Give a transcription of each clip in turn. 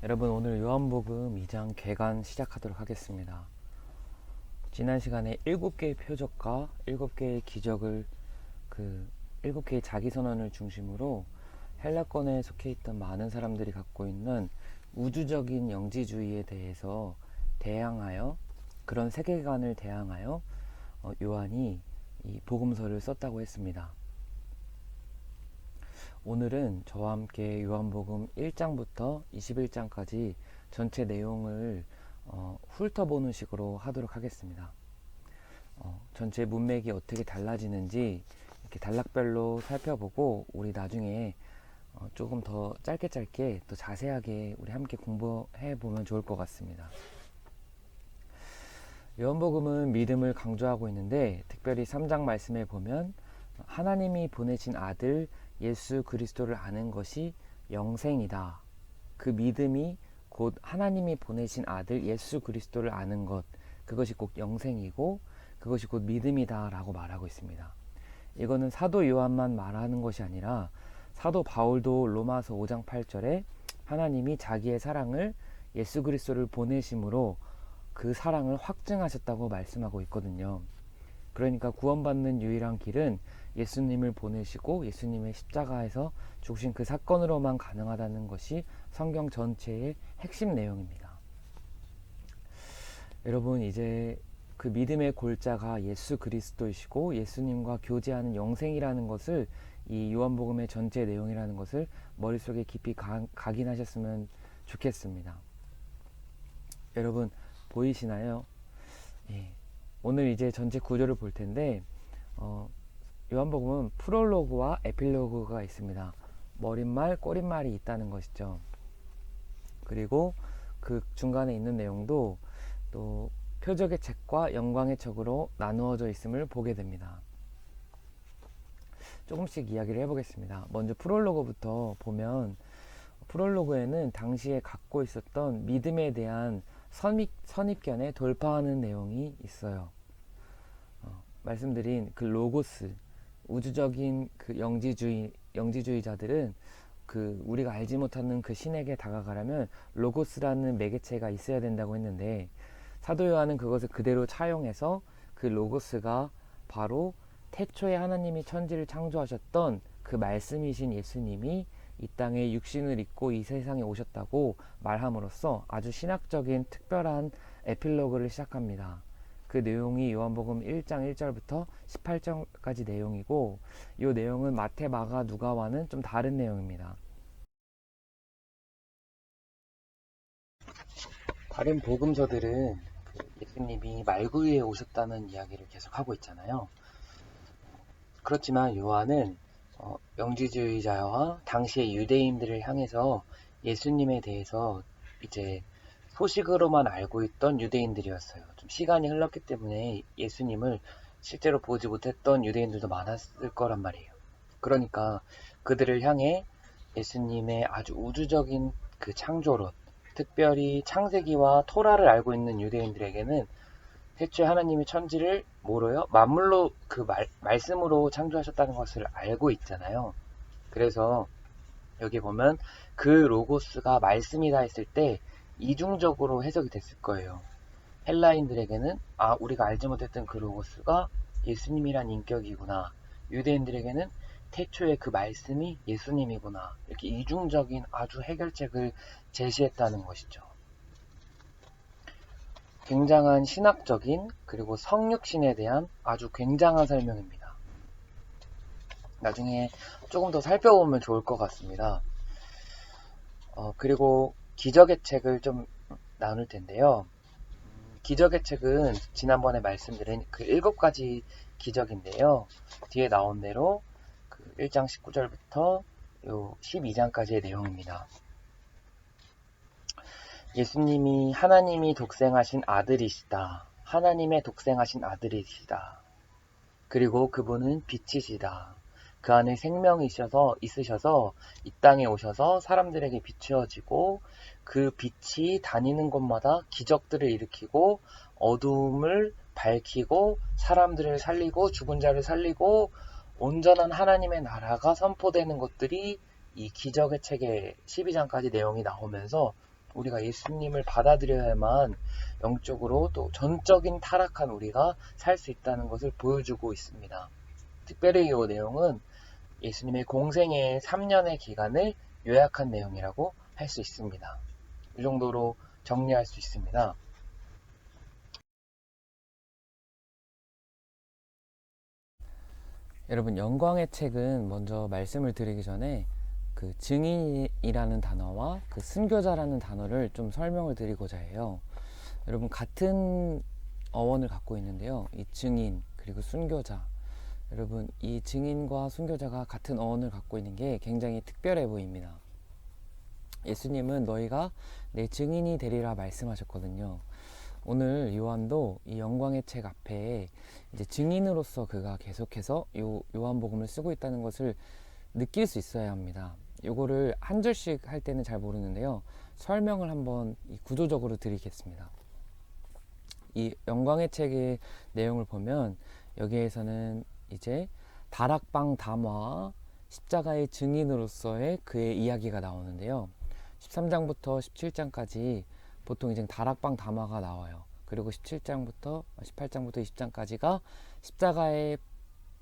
여러분 오늘 요한복음 2장 개관 시작하도록 하겠습니다. 지난 시간에 7개의 표적과 7개의 기적을 그 7개의 자기 선언을 중심으로 헬라권에 속해 있던 많은 사람들이 갖고 있는 우주적인 영지주의에 대해서 대항하여 그런 세계관을 대항하여 어, 요한이 이 복음서를 썼다고 했습니다. 오늘은 저와 함께 요한복음 1장부터 21장까지 전체 내용을 어, 훑어보는 식으로 하도록 하겠습니다. 어, 전체 문맥이 어떻게 달라지는지 이렇게 단락별로 살펴보고 우리 나중에 어, 조금 더 짧게 짧게 또 자세하게 우리 함께 공부해 보면 좋을 것 같습니다. 요한복음은 믿음을 강조하고 있는데 특별히 3장 말씀에 보면 하나님이 보내신 아들 예수 그리스도를 아는 것이 영생이다. 그 믿음이 곧 하나님이 보내신 아들 예수 그리스도를 아는 것, 그것이 꼭 영생이고 그것이 곧 믿음이다라고 말하고 있습니다. 이거는 사도 요한만 말하는 것이 아니라 사도 바울도 로마서 5장 8절에 하나님이 자기의 사랑을 예수 그리스도를 보내심으로 그 사랑을 확증하셨다고 말씀하고 있거든요. 그러니까 구원받는 유일한 길은 예수님을 보내시고 예수님의 십자가에서 죽으신 그 사건으로만 가능하다는 것이 성경 전체의 핵심 내용입니다. 여러분 이제 그 믿음의 골자가 예수 그리스도이시고 예수님과 교제하는 영생이라는 것을 이 요한복음의 전체 내용이라는 것을 머릿속에 깊이 가, 각인하셨으면 좋겠습니다. 여러분 보이시나요? 예. 오늘 이제 전체 구조를 볼 텐데 어, 요한복음은 프롤로그와 에필로그가 있습니다. 머릿말, 꼬릿말이 있다는 것이죠. 그리고 그 중간에 있는 내용도 또 표적의 책과 영광의 책으로 나누어져 있음을 보게 됩니다. 조금씩 이야기를 해보겠습니다. 먼저 프롤로그부터 보면 프롤로그에는 당시에 갖고 있었던 믿음에 대한 선입, 선입견에 돌파하는 내용이 있어요. 어, 말씀드린 그 로고스, 우주적인 그 영지주의, 영지주의자들은 그 우리가 알지 못하는 그 신에게 다가가려면 로고스라는 매개체가 있어야 된다고 했는데 사도 요한은 그것을 그대로 차용해서 그 로고스가 바로 태초에 하나님이 천지를 창조하셨던 그 말씀이신 예수님이 이 땅에 육신을 입고 이 세상에 오셨다고 말함으로써 아주 신학적인 특별한 에필로그를 시작합니다. 그 내용이 요한복음 1장 1절부터 18절까지 내용이고 이 내용은 마태, 마가, 누가와는 좀 다른 내용입니다. 다른 복음서들은 그 예수님이 말구 위에 오셨다는 이야기를 계속 하고 있잖아요. 그렇지만 요한은 어, 영지주의자와 당시의 유대인들을 향해서 예수님에 대해서 이제 소식으로만 알고 있던 유대인들이었어요. 좀 시간이 흘렀기 때문에 예수님을 실제로 보지 못했던 유대인들도 많았을 거란 말이에요. 그러니까 그들을 향해 예수님의 아주 우주적인 그 창조론, 특별히 창세기와 토라를 알고 있는 유대인들에게는 태초에 하나님이 천지를 뭐로요? 만물로 그 말, 말씀으로 창조하셨다는 것을 알고 있잖아요. 그래서 여기 보면 그 로고스가 말씀이다 했을 때 이중적으로 해석이 됐을 거예요. 헬라인들에게는 아 우리가 알지 못했던 그 로고스가 예수님이란 인격이구나. 유대인들에게는 태초에 그 말씀이 예수님이구나. 이렇게 이중적인 아주 해결책을 제시했다는 것이죠. 굉장한 신학적인 그리고 성육신에 대한 아주 굉장한 설명입니다. 나중에 조금 더 살펴보면 좋을 것 같습니다. 어, 그리고 기적의 책을 좀 나눌 텐데요. 기적의 책은 지난번에 말씀드린 그 일곱 가지 기적인데요. 뒤에 나온 대로 그 1장 19절부터 요 12장까지의 내용입니다. 예수님이 하나님이 독생하신 아들이시다. 하나님의 독생하신 아들이시다. 그리고 그분은 빛이시다. 그 안에 생명이셔서 있으셔서 이 땅에 오셔서 사람들에게 비추어지고 그 빛이 다니는 곳마다 기적들을 일으키고 어둠을 밝히고 사람들을 살리고 죽은 자를 살리고 온전한 하나님의 나라가 선포되는 것들이 이 기적의 책의 12장까지 내용이 나오면서 우리가 예수님을 받아들여야만 영적으로 또 전적인 타락한 우리가 살 수 있다는 것을 보여주고 있습니다. 특별히 이 내용은 예수님의 공생의 3년의 기간을 요약한 내용이라고 할 수 있습니다. 이 정도로 정리할 수 있습니다. 여러분 영광의 책은 먼저 말씀을 드리기 전에 그 증인이라는 단어와 그 순교자라는 단어를 좀 설명을 드리고자 해요. 여러분 같은 어원을 갖고 있는데요. 이 증인 그리고 순교자. 여러분 이 증인과 순교자가 같은 어원을 갖고 있는 게 굉장히 특별해 보입니다. 예수님은 너희가 내 증인이 되리라 말씀하셨거든요. 오늘 요한도 이 영광의 책 앞에 이제 증인으로서 그가 계속해서 요 요한복음을 쓰고 있다는 것을 느낄 수 있어야 합니다. 요거를 한 절씩 할 때는 잘 모르는데요. 설명을 한번 이 구조적으로 드리겠습니다. 이 영광의 책의 내용을 보면 여기에서는 이제 다락방 담화 십자가의 증인으로서의 그의 이야기가 나오는데요. 13장부터 17장까지 보통 이제 다락방 담화가 나와요. 그리고 17장부터 18장부터 20장까지가 십자가의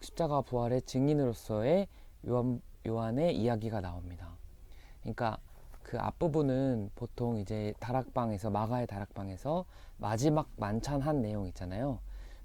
십자가 부활의 증인으로서의 요한 요한의 이야기가 나옵니다. 그러니까 그 앞부분은 보통 이제 다락방에서 마가의 다락방에서 마지막 만찬한 내용 있잖아요.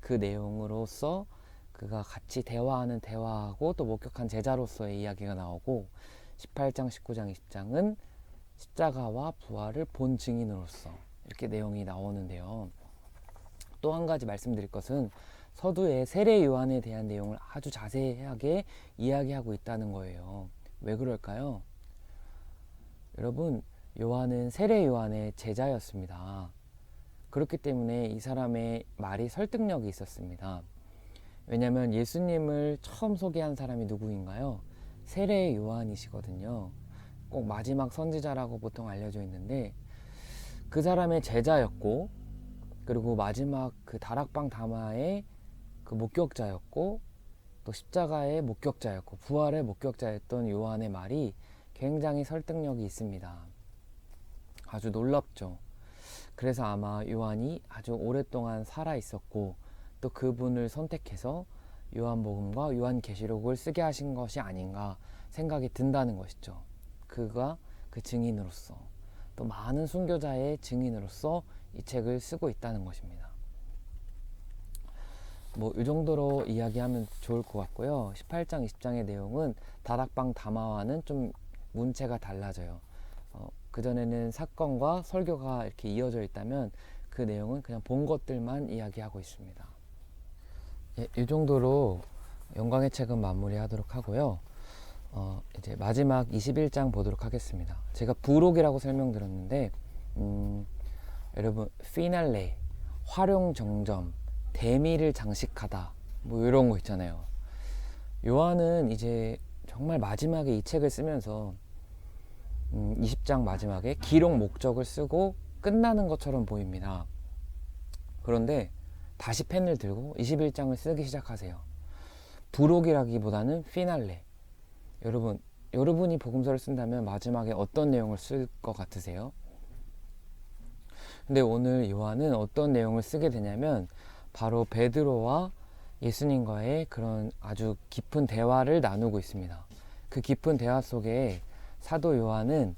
그 내용으로서 그가 같이 대화하는 대화하고 또 목격한 제자로서의 이야기가 나오고 18장, 19장, 20장은 십자가와 부활을 본 증인으로서 이렇게 내용이 나오는데요. 또 한 가지 말씀드릴 것은 서두에 세례 요한에 대한 내용을 아주 자세하게 이야기하고 있다는 거예요. 왜 그럴까요? 여러분, 요한은 세례 요한의 제자였습니다. 그렇기 때문에 이 사람의 말이 설득력이 있었습니다. 왜냐하면 예수님을 처음 소개한 사람이 누구인가요? 세례 요한이시거든요. 꼭 마지막 선지자라고 보통 알려져 있는데 그 사람의 제자였고 그리고 마지막 그 다락방 담화의 그 목격자였고 또 십자가의 목격자였고 부활의 목격자였던 요한의 말이 굉장히 설득력이 있습니다. 아주 놀랍죠. 그래서 아마 요한이 아주 오랫동안 살아 있었고 또 그분을 선택해서 요한복음과 요한계시록을 쓰게 하신 것이 아닌가 생각이 든다는 것이죠. 그가 그 증인으로서 또 많은 순교자의 증인으로서 이 책을 쓰고 있다는 것입니다. 뭐 이 정도로 이야기하면 좋을 것 같고요. 18장, 20장의 내용은 다락방 담화와는 좀 문체가 달라져요. 어, 그전에는 사건과 설교가 이렇게 이어져 있다면 그 내용은 그냥 본 것들만 이야기하고 있습니다. 예, 이 정도로 영광의 책은 마무리하도록 하고요. 어, 이제 마지막 21장 보도록 하겠습니다. 제가 부록이라고 설명드렸는데, 음, 여러분, 피날레, 활용 정점, 대미를 장식하다, 뭐 이런 거 있잖아요. 요한은 이제 정말 마지막에 이 책을 쓰면서 음, 20장 마지막에 기록 목적을 쓰고 끝나는 것처럼 보입니다. 그런데 다시 펜을 들고 21장을 쓰기 시작하세요. 부록이라기보다는 피날레. 여러분, 여러분이 복음서를 쓴다면 마지막에 어떤 내용을 쓸 것 같으세요? 근데 오늘 요한은 어떤 내용을 쓰게 되냐면 바로 베드로와 예수님과의 그런 아주 깊은 대화를 나누고 있습니다. 그 깊은 대화 속에 사도 요한은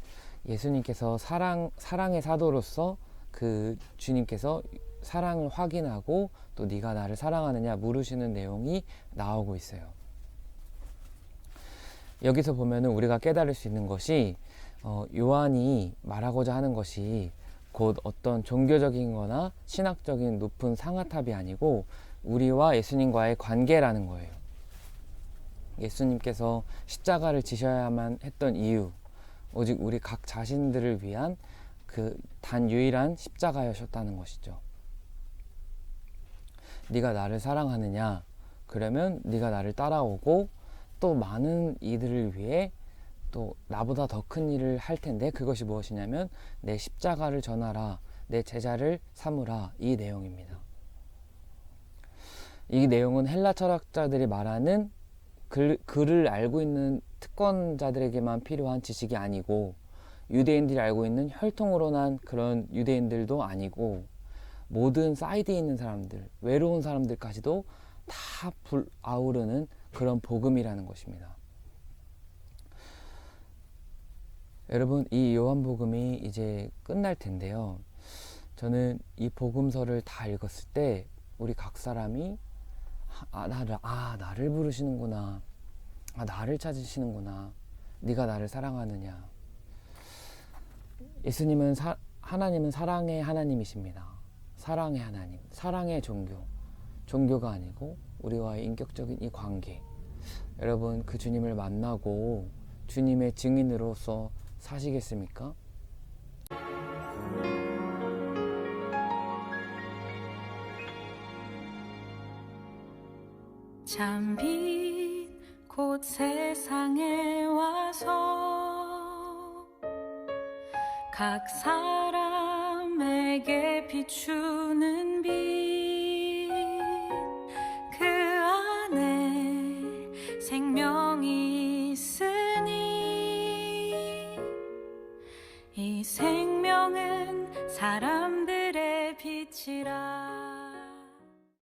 예수님께서 사랑 사랑의 사도로서 그 주님께서 사랑을 확인하고 또 네가 나를 사랑하느냐 물으시는 내용이 나오고 있어요. 여기서 보면은 우리가 깨달을 수 있는 것이 어, 요한이 말하고자 하는 것이 곧 어떤 종교적인 거나 신학적인 높은 상아탑이 아니고 우리와 예수님과의 관계라는 거예요. 예수님께서 십자가를 지셔야만 했던 이유, 오직 우리 각 자신들을 위한 그 단 유일한 십자가였다는 것이죠. 네가 나를 사랑하느냐? 그러면 네가 나를 따라오고 또 많은 이들을 위해 또 나보다 더 큰 일을 할 텐데 그것이 무엇이냐면 내 십자가를 전하라 내 제자를 삼으라 이 내용입니다. 이 내용은 헬라 철학자들이 말하는 글, 글을 알고 있는 특권자들에게만 필요한 지식이 아니고 유대인들이 알고 있는 혈통으로 난 그런 유대인들도 아니고 모든 사이드에 있는 사람들, 외로운 사람들까지도 다 불 아우르는 그런 복음이라는 것입니다. 여러분, 이 요한복음이 이제 끝날 텐데요. 저는 이 복음서를 다 읽었을 때 우리 각 사람이 아, 나를 아, 나를 부르시는구나. 아, 나를 찾으시는구나. 네가 나를 사랑하느냐. 예수님은 사, 하나님은 사랑의 하나님이십니다. 사랑의 하나님, 사랑의 종교. 종교가 아니고 우리와의 인격적인 이 관계. 여러분 그 주님을 만나고 주님의 증인으로서 사시겠습니까? 잠빛 곧 세상에 와서 각사 람에게 비추는 빛. 그 안에 생명이 있으니 이 생명은 사람들의 빛이라